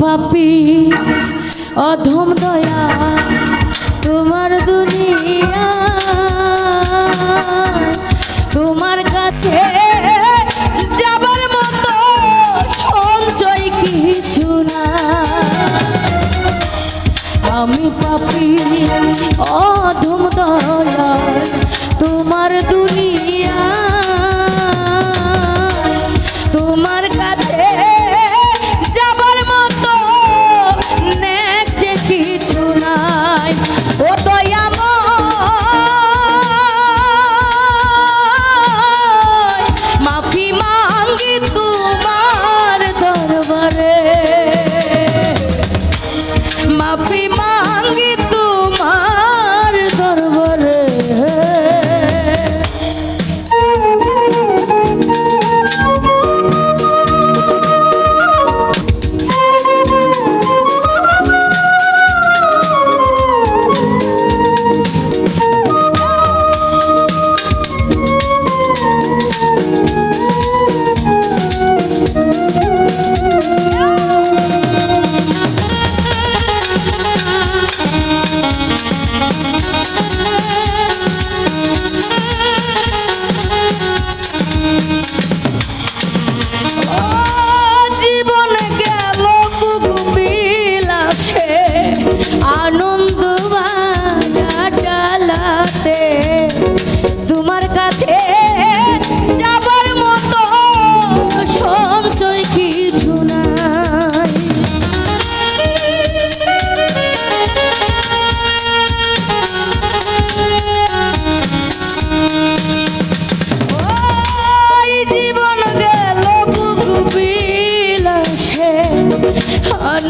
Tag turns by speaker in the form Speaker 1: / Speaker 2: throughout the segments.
Speaker 1: পাপি, অধম দয়া, তোমার দুনিয়া, তোমার কাছে যাবার মতো সঞ্চয় কিছু না। আমি পাপি, অধম দয়া, তোমার দুনিয়া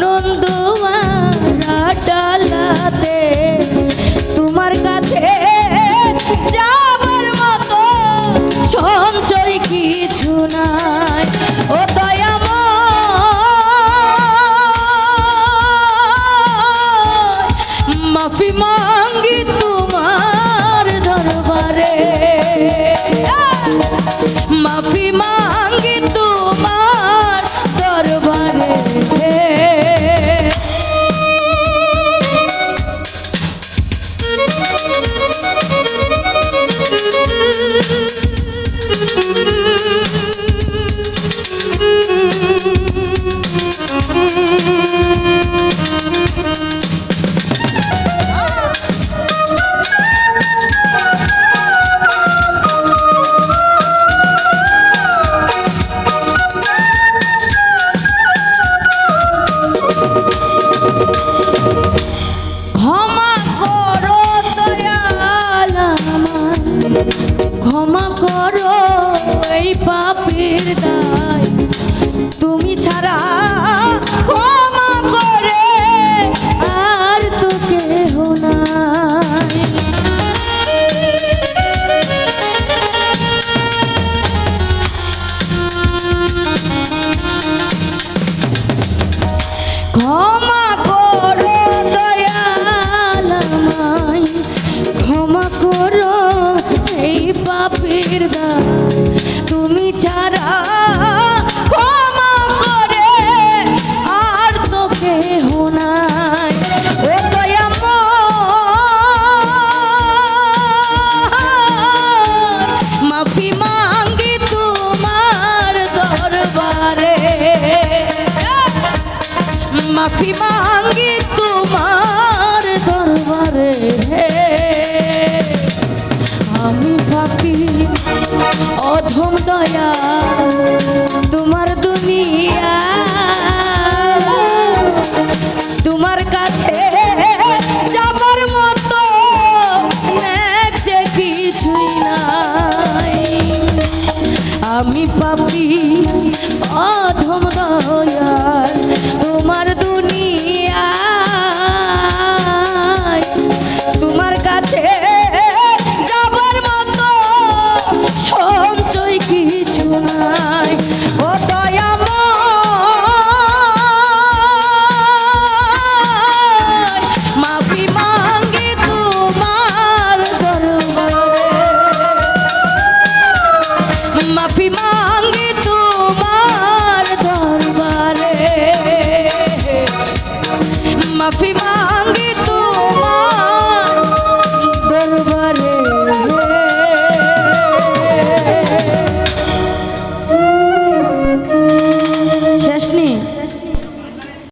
Speaker 1: নন্দুয়া ডালাতে পাপের দা মাফি মাঙ্গি তোমার দরবারে আমি ভাবি অধম দয়া